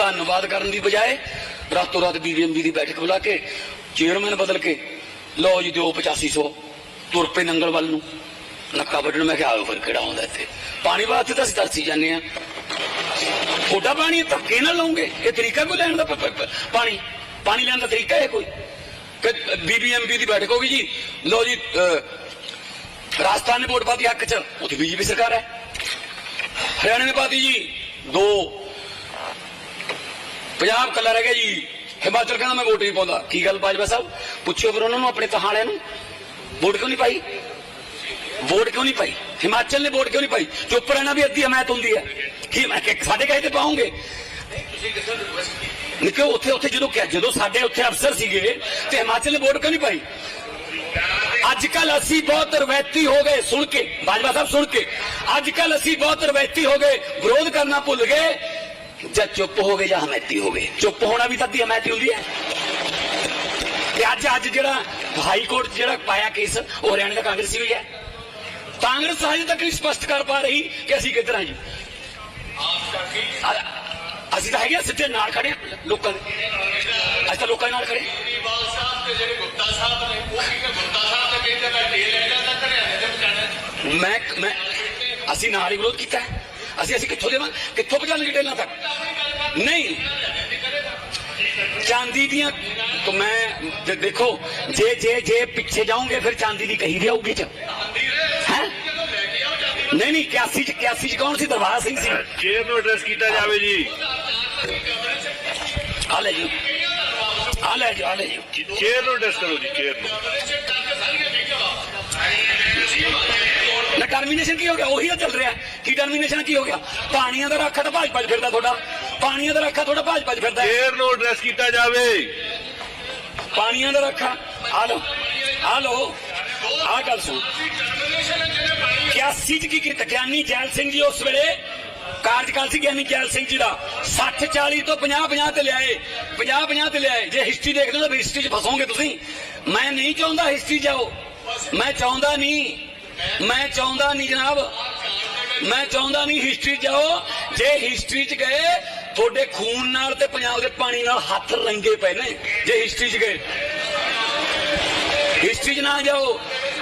ਧੰਨਵਾਦ ਕਰਨ ਦੀ ਬਜਾਏ ਰਾਤੋਂ ਰਾਤ ਬੀਬੀਐਮਬੀ ਦੀ ਬੈਠਕ ਬੁਲਾ ਕੇ ਚੇਅਰਮੈਨ ਬਦਲ ਕੇ, ਲਓ ਜੀ ਦਿਓ 8500 ਤੁਰ ਪਏ ਨੰਗਲ ਵੱਲ ਨੂੰ। ਨੱਕਾ ਵੱਢਣ ਮੈਂ ਕਿਹਾ ਆਓ ਫਿਰ ਕਿਹੜਾ ਆਉਂਦਾ ਇੱਥੇ? ਪਾਣੀ ਵਾਸਤੇ ਤਾਂ ਅਸੀਂ ਤਰਸੀ ਜਾਂਦੇ ਆ ਥੋੜਾ ਪਾਣੀ ਧੱਕੇ ਨਾਲ ਲਓਗੇ ਇਹ ਤਰੀਕਾ ਕੋਈ ਲੈਣ ਦਾ? ਪਾਣੀ ਪਾਣੀ ਲੈਣ ਦਾ ਤਰੀਕਾ ਹੈ ਕੋਈ? ਕਿ ਬੀਬੀਐਮਬੀ ਦੀ ਬੈਠਕ ਹੋਗੀ ਜੀ। ਲਓ ਜੀ ਰਾਜਸਥਾਨ ਨੇ ਵੋਟ ਪਾਤੀ ਹੱਕ ਚ। ਉੱਥੇ ਬੀਜੇਪੀ ਸਰਕਾਰ ਹੈ। ਹਰਿਆਣੇ ਨੇ ਪਾਤੀ ਜੀ। ਦੋ ਪੰਜਾਬ ਕੱਲਾ ਰਹਿ ਗਿਆ ਜੀ। ਹਿਮਾਚਲ ਕਹਿੰਦਾ ਮੈਂ ਵੋਟ ਨਹੀਂ ਪਾਉਂਦਾ। ਕੀ ਗੱਲ ਬਾਜਵਾ ਸਾਹਿਬ? ਪੁੱਛਿਓ ਫਿਰ ਉਹਨਾਂ ਨੂੰ, ਆਪਣੇ ਕਹਾਣਿਆਂ ਨੂੰ। ਵੋਟ ਕਿਉਂ ਨਹੀਂ ਪਾਈ? ਵੋਟ ਕਿਉਂ ਨਹੀਂ ਪਾਈ? ਹਿਮਾਚਲ ਨੇ ਵੋਟ ਕਿਉਂ ਨਹੀਂ ਪਾਈ? ਚੁੱਪ ਰਹਿਣਾ ਵੀ ਅੱਧੀ ਹਮਾਇਤ ਹੁੰਦੀ ਹੈ। ਕੀ ਮੈਂ ਸਾਡੇ ਕਹੇ ਤੇ ਪਾਉਂਗੇ? ਨਿਕੋ ਉੱਥੇ ਉੱਥੇ ਜਦੋਂ ਕਿਹਾ ਜਦੋਂ ਸਾਡੇ ਉੱਥੇ ਅਫਸਰ ਸੀਗੇ ਤੇ ਹਿਮਾਚਲ ਨੇ ਵੋਟ ਕਿਉਂ ਨਹੀਂ ਪਾਈ? ਅੱਜ ਕੱਲ ਅਸੀਂ ਬਹੁਤ ਰਵੈਤੀ ਹੋ ਗਏ। ਸੁਣ ਕੇ, ਬਾਜਵਾ ਸਾਹਿਬ ਸੁਣ ਕੇ। ਅੱਜ ਕੱਲ ਅਸੀਂ ਬਹੁਤ ਰਵੈਤੀ ਹੋ ਗਏ। ਵਿਰੋਧ ਕਰਨਾ ਭੁੱਲ ਗਏ। ਜਾਂ ਚੁੱਪ ਹੋ ਗਏ ਜਾਂ ਹਮੈਤੀ ਹੋ ਗਏ ਚੁੱਪ ਹੋਣਾ ਵੀ ਤਾਂ ਦੀ ਹਮੈਤੀ ਹੁੰਦੀ ਹੈ। ਤੇ ਅੱਜ ਅੱਜ ਜਿਹੜਾ ਹਾਈ ਕੋਰਟ ਜਿਹੜਾ ਪਾਇਆ ਕੇਸ ਉਹ ਹਰਿਆਣਾ ਦਾ ਕਾਂਗਰਸੀ ਹੋਈ ਹੈ। ਕਾਂਗਰਸ ਹਜੇ ਤੱਕ ਨਹੀਂ ਸਪਸ਼ਟ ਕਰ ਪਾ ਰਹੀ ਕਿ ਅਸੀਂ ਕਿੱਧਰ ਹਾਂ ਜੀ। ਅਸੀਂ ਤਾਂ ਹੈਗੇ ਆ, ਸਿੱਧੇ ਨਾਲ ਖੜੇ ਹਾਂ ਲੋਕਾਂ ਦੇ। ਅਸੀਂ ਤਾਂ ਲੋਕਾਂ ਦੇ ਨਾਲ ਖੜੇ ਮੈਂ ਮੈਂ ਮੈਂ ਅਸੀਂ ਨਾਲ ਹੀ ਵਿਰੋਧ ਕੀਤਾ ਹੈ। ਅਸੀਂ ਅਸੀਂ ਕਿੱਥੋਂ ਦੇਵਾਂ ਕਿੱਥੋਂ ਪਹੁੰਚਾਂਗੇ ਟੇਲਾਂ ਤੱਕ ਨਹੀਂ ਚਾਂਦੀ ਦੀਆਂ ਤਾਂ ਮੈਂ ਜੇ ਦੇਖੋ ਜੇ ਜੇ ਜੇ ਪਿੱਛੇ ਜਾਓਗੇ ਫਿਰ ਚਾਂਦੀ ਦੀ ਕਹੀ ਜਾਊਗੀ ਚ ਹੈ ਨਹੀਂ ਨਹੀਂ 81 ਚ 81 ਚ ਕੌਣ ਸੀ ਦਰਬਾਰ ਸਿੰਘ ਸੀ ਚੇਅਰ ਨੂੰ ਐਡਰੈਸ ਕੀਤਾ ਜਾਵੇ ਜੀ ਆ ਲੈ ਜੀ ਆ ਲੈ ਜੀ ਆ ਲੈ ਜੀ ਚੇਅਰ ਨੂੰ ਐਡਰੈਸ ਕਰੋ ਜੀ ਚੇਅਰ ਨੂੰ ਨਾ ਟਰਮੀਨੇਸ਼ਨ ਕੀ ਹੋ ਗਿਆ? ਉਹੀ ਤਾਂ ਚੱਲ ਰਿਹਾ। ਕੀ ਟਰਮੀਨੇਸ਼ਨ ਕੀ ਹੋ ਗਿਆ? ਪਾਣੀਆਂ ਦਾ ਰੱਖਾ ਤਾਂ ਭਾਜ ਭੱਜ ਫਿਰਦਾ ਤੁਹਾਡਾ। ਪਾਣੀਆਂ ਦਾ ਰੱਖਾ ਤੁਹਾਡਾ ਭਾਜ ਭੱਜ ਫਿਰਦਾ। ਚੇਅਰ ਨੂੰ ਐਡਰੈਸ ਕੀਤਾ ਜਾਵੇ। ਪਾਣੀਆਂ ਦਾ ਰੱਖਾ। ਆ ਲੋ ਆ ਲੋ ਆ ਗੱਲ ਸੁਣ। 81 ਚ ਕੀ ਕੀਤਾ? ਗਿਆਨੀ ਜੈਲ ਸਿੰਘ ਜੀ ਉਸ ਵੇਲੇ ਕਾਰਜਕਾਲ ਸੀ ਗਿਆਨੀ ਜੈਲ ਸਿੰਘ ਜੀ ਦਾ। 60 40 ਤੋਂ 50 50 ਤੇ ਲਿਆਏ। 50 50 ਤੇ ਲਿਆਏ। ਜੇ ਹਿਸਟਰੀ ਦੇਖਦੇ ਹੋ ਤਾਂ ਹਿਸਟਰੀ 'ਚ ਫਸੋਗੇ ਤੁਸੀਂ। ਮੈਂ ਨਹੀਂ ਚਾਹੁੰਦਾ ਹਿਸਟਰੀ ਜਾਓ। ਮੈਂ ਚਾਹੁੰਦਾ ਨਹੀਂ ਮੈਂ ਚਾਹੁੰਦਾ ਨਹੀਂ ਜਨਾਬ ਮੈਂ ਚਾਹੁੰਦਾ ਨਹੀਂ ਹਿਸਟਰੀ ਜਾਓ ਜੇ ਹਿਸਟਰੀ 'ਚ ਗਏ ਤੁਹਾਡੇ ਖੂਨ ਨਾਲ ਤੇ ਪੰਜਾਬ ਦੇ ਪਾਣੀ ਨਾਲ ਹੱਥ ਰੰਗੇ ਪਏ ਨੇ ਜੇ ਹਿਸਟਰੀ 'ਚ ਗਏ हिस्ट्री ना जाओ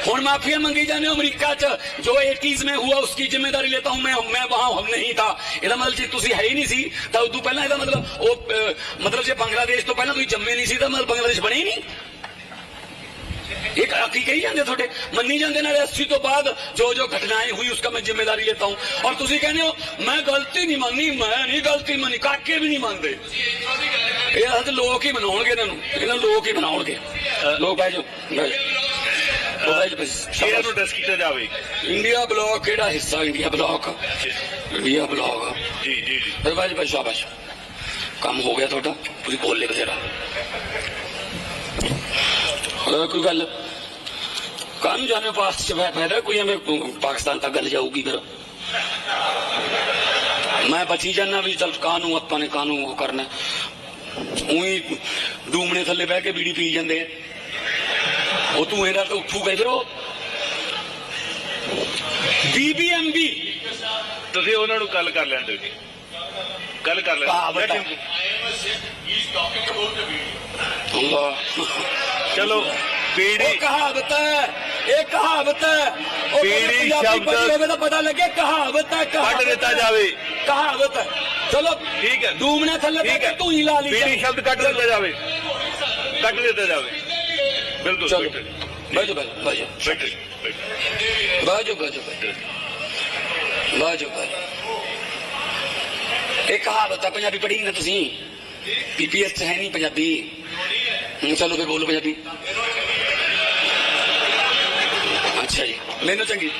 ਹੁਣ ਮਾਫੀਆ ਮੰਗੀ ਜਾਂਦੇ ਹੋ ਅਮਰੀਕਾ ਚ ਜੋ 80s में हुआ उसकी जिम्मेदारी लेता हूं मैं मैं वहां हम नहीं था ਇਹਦਾ ਮਤਲਬ ਜੇ ਤੁਸੀਂ ਹੈ ਹੀ ਨਹੀਂ ਸੀ ਤਾਂ ਉਦੋਂ ਪਹਿਲਾਂ ਇਹਦਾ ਮਤਲਬ ਉਹ ਅਹ, ਮਤਲਬ ਜੇ ਬੰਗਲਾਦੇਸ਼ ਤੋਂ ਪਹਿਲਾਂ ਤੁਸੀਂ ਜੰਮੇ ਨਹੀਂ ਸੀ ਤਾਂ ਮਤਲਬ ਬੰਗਲਾਦੇਸ਼ ਬਣੇ ਹੀ ਨਹੀਂ एक आखिरी कही जाते थोड़े मनी जाते नाले अस्सी तो बाद जो जो घटनाएं हुई उसका मैं जिम्मेदारी लेता हूं और तुम कहने हो मैं गलती नहीं मानी मैं नहीं गलती मानी काके भी नहीं मानते ਇਹ ਹੱਦ ਲੋਕ ਹੀ ਬਣਾਉਣਗੇ ਇਹਨਾਂ ਨੂੰ। ਇਹਨਾਂ ਲੋਕ ਹੀ ਬਣਾਉਣਗੇ ਲੋਕ ਬਹਿ ਇੰਡੀਆ ਬਲੌਕ ਕਿਹੜਾ ਹਿੱਸਾ ਇੰਡੀਆ ਬਲੌਕ? India block. ਜੀ ਜੀ ਜੀ। ਭਾਈ ਭਾਈ ਸ਼ਾਬਾਸ਼। ਕੰਮ ਹੋ ਗਿਆ ਤੁਹਾਡਾ ਤੁਸੀਂ ਬੋਲ ਲੈ ਬਥੇਰਾ। ਹੋਰ ਕੋਈ ਗੱਲ ਕਾਨੂੰ ਜਾਣੇ ਪਾਸ ਚ ਫਾਇ- ਫਾਇਦਾ ਕੋਈ ਐਵੇਂ ਪਾਕਿਸਤਾਨ ਤੱਕ ਗੱਲ ਜਾਊਗੀ ਫਿਰ। ਮੈਂ ਬਚੀ ਜਾਣਾ ਵੀ ਚਲ ਕਾਨੂੰ ਆਪਾਂ ਨੇ ਕਾਨੂੰ ਉਹ ਕਰਨਾ ਉਹੀ ਡੂਮਣੇ ਥੱਲੇ ਬਹਿ ਕੇ ਬੀੜੀ ਪੀ ਜਾਂਦੇ ਆ। ਉਹ ਤੂੰ ਇਹਦਾ ਤਾਂ ਉੱਠੂਗਾ ਹੀ ਫਿਰ ਉਹ। ਬੀਬੀਐਮਬੀ ਤੁਸੀਂ ਉਹਨਾਂ ਨੂੰ ਗੱਲ ਕਰ ਲੈਂਦੇ ਜੀ। ਗੱਲ ਕਰ ਲੈਂਦੇ ਬੇਟਾ। ਅੱਲਾ ਚਲੋ ਪੀੜੀ ਕਹਾਵਤ ਹੈ ਇਹ ਕਹਾਵਤ ਹੈ। ਉਹ ਪੀੜੀ ਸ਼ਬਦ- ਹੋਵੇ ਤਾਂ ਪਤਾ ਲੱਗੇ ਕਹਾਵਤ ਹੈ ਕੱਢ ਦਿੱਤਾ। ਜਾਵੇ। ਕਹਾਵਤ ਹੈ। ਚਲੋ ਠੀਕ ਹੈ। ਡੂਮਣੇ ਥੱਲੇ ਠੀਕ ਹੈ। ਤੂੰ ਹੀ ਲਾ ਲਈ ਪੀੜੀ ਸ਼ਬਦ ਕੱਢ ਦਿੱਤਾ ਜਾਵੇ। ਕੱਢ ਦਿੱਤਾ ਜਾਵੇ। ਬਿਲਕੁਲ ਚਲੋ। ਬਾਜੋ ਬਾਜੋ ਬਾਜੋ ਬੈਠੋ ਜੀ, ਬੈਠੋ ਬਾਜੋ ਬਾਜੋ ਬਾਜੋ ਇਹ ਕਹਾਵਤ ਹੈ ਪੰਜਾਬੀ ਪੜ੍ਹੀ ਨਾ ਤੁਸੀਂ। ਪੀਪੀਐਸ ਹੈ ਨਹੀਂ ਪੰਜਾਬੀ। ਹੁਣ ਚਲੋ ਫਿਰ ਬੋਲੋ ਪੰਜਾਬੀ। ਅੱਛਾ ਜੀ ਮੈਨੂੰ ਚੰਗੀ।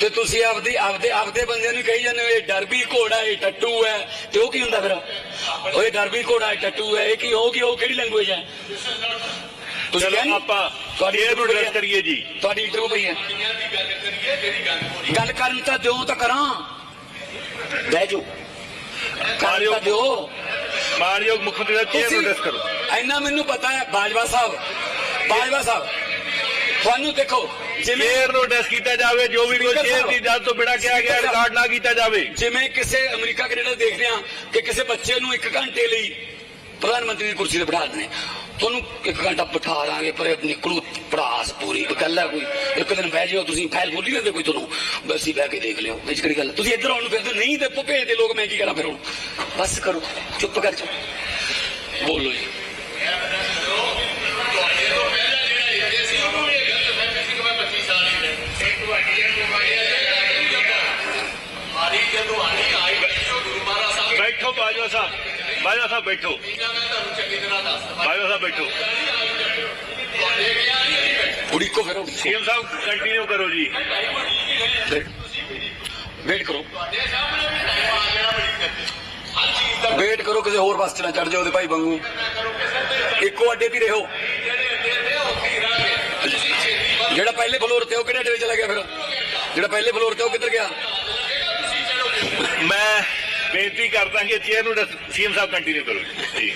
ਤੇ ਤੁਸੀਂ ਆਪਦੀ ਆਪਦੇ ਆਪਦੇ ਬੰਦਿਆਂ ਨੂੰ ਕਹੀ ਜਾਂਦੇ ਹੋ ਇਹ ਡਰਬੀ ਘੋੜਾ ਇਹ ਟੱਟੂ ਹੈ। ਤੇ ਉਹ ਕੀ ਹੁੰਦਾ ਫਿਰ? ਉਹ ਇਹ ਡਰਬੀ ਘੋੜਾ ਇਹ ਟੱਟੂ ਹੈ। ਇਹ ਕੀ ਹੋ ਕੀ ਉਹ ਕਿਹੜੀ ਲੈਂਗੁਏਜ ਹੈ? ਤੁਸੀਂ ਕਿਹਾ ਚਲੋ ਨੀ? ਆਪਾਂ ਤੁਹਾਡੀ interview ਐਡਰੈਸ ਕਰੀਏ ਜੀ। ਤੁਹਾਡੀ ਇੰਟਰਵਿਊ ਪਈ ਹੈ। ਗੱਲ ਕਰਨ ਤਾਂ ਦਿਓ ਤਾਂ ਕਰਾਂ। ਬਹਿ ਜਾਓ। ਕਰਨ ਤਾਂ ਦਿਓ। ਮਾਨਯੋਗ ਮੁੱਖ ਮੰਤਰੀ ਦਾ ਚੇਅਰ ਐਡਰੈਸ ਕਰੋ ਇੰਨਾ ਮੈਨੂੰ ਪਤਾ ਹੈ ਬਾਜਵਾ ਸਾਹਿਬ ਬਾਜਵਾ ਸਾਹਿਬ ਤੁਹਾਨੂੰ ਦੇਖੋ ਜਿਵੇਂ ਸ਼ੇਰ ਨੂੰ ਡੈਸ ਕੀਤਾ ਜਾਵੇ ਜੋ ਵੀ ਕੋਈ Speaker ਸਾਹਿਬ। ਦੀ ਇਜਾਜ਼ਤ ਤੋਂ ਬਿਨਾਂ ਕਿਹਾ ਗਿਆ Speaker ਸਾਹਿਬ। ਰਿਕਾਰਡ ਨਾ ਕੀਤਾ ਜਾਵੇ ਜਿਵੇਂ ਕਿਸੇ ਅਮਰੀਕਾ ਕੈਨੇਡਾ ਦੇਖਦੇ ਆ ਕਿ ਕਿਸੇ ਬੱਚੇ ਨੂੰ 1 ਘੰਟੇ ਲਈ ਪ੍ਰਧਾਨ ਮੰਤਰੀ ਦੀ ਕੁਰਸੀ ਤੇ ਬਿਠਾ ਦਿੰਦੇ ਤੁਹਾਨੂੰ 1 ਘੰਟਾ ਬਿਠਾ ਦਾਂਗੇ ਪਰ ਨਿਕਲੂ ਪੜਾਸ ਪੂਰੀ। ਗੱਲ ਹੈ ਕੋਈ? ਇੱਕ ਦਿਨ ਬਹਿ ਜਿਓ ਤੁਸੀਂ ਫਾਈਲ ਖੋਲੀ ਲੈਂਦੇ ਕੋਈ ਤੁਹਾਨੂੰ? ਬਸ ਹੀ ਬਹਿ ਕੇ ਦੇਖ ਲਿਓ। ਵਿੱਚ ਕਿਹੜੀ ਗੱਲ ਤੁਸੀਂ ਇੱਧਰ ਆਉਣ ਨੂੰ ਫਿਰਦੇ ਨਹੀਂ ਤੇ ਭੇਜ ਦੇ ਲੋਕ ਮੈਂ ਕੀ ਕਰਾਂ ਫਿਰ ਹੁਣ? ਬਸ ਕਰੋ ਚੁੱਪ ਕਰ ਜਾ ਬੋਲੋ ਜੀ। ਤੁਹਾਡੇ ਤੋਂ ਪਹਿਲਾਂ ਜਿਹੜਾ ਏਜੇ ਸੀ ਉਹਨੂੰ ਵੀ ਇਹ ਗਲਤ ਫਹਿਮੀ ਸੀ ਕਿ ਮੈਂ 25 ਸਾਲ ਹੀ ਨੇ ਇਹ ਤੁਹਾਡੀ ਇਹ ਬਿਮਾਰੀ ਹੈ ਮਾਰੀ ਜਦੋਂ ਆਣੀ ਆਈ ਬੈਠੋ ਗੁਰੂ ਮਹਾਰਾਜ ਸਾਹਿਬ। ਬੈਠੋ ਬਾਜਵਾ ਸਾਹਿਬ। ਬਾਜਵਾ ਸਾਹਿਬ ਬੈਠੋ। ਬਾਜਵਾ ਸਾਹਿਬ ਬੈਠੋ। ਉਡੀਕੋ ਫਿਰ ਸੀਐਮ ਸਾਹਿਬ ਕੰਟੀਨਿਊ ਕਰੋ ਜੀ। ਵੇਟ ਕਰੋ। ਵੇਟ ਕਰੋ ਕਿਸੇ ਹੋਰ ਬੱਸ 'ਚ ਨਾ ਚੜ ਜਾਓ ਉਹਦੇ ਭਾਈ ਵਾਂਗੂ। ਇੱਕੋ ਅੱਡੇ ਤੇ ਰਹੋ। ਜਿਹੜੇ ਤੇ ਪਹਿਲੇ ਫਲੋਰ ਤੇ ਉਹ ਕਿਹੜੇ ਅੱਡੇ ਤੇ ਚਲਾ ਗਿਆ ਫਿਰ? ਜਿਹੜਾ ਪਹਿਲੇ ਫਲੋਰ ਤੇ ਉਹ ਕਿੱਧਰ ਗਿਆ? ਮੈਂ ਬੇਨਤੀ ਕਰਦਾ ਕਿ ਚੇਅਰ ਨੂੰ ਸੀਐਮ ਸਾਹਿਬ ਕੰਟੀਨਿਊ ਕਰੋ। ਜੀ।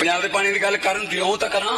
ਪੰਜਾਬ ਦੇ ਪਾਣੀ ਦੀ ਗੱਲ ਕਰਨ ਦਿਓ ਤਾਂ ਕਰਾਂ।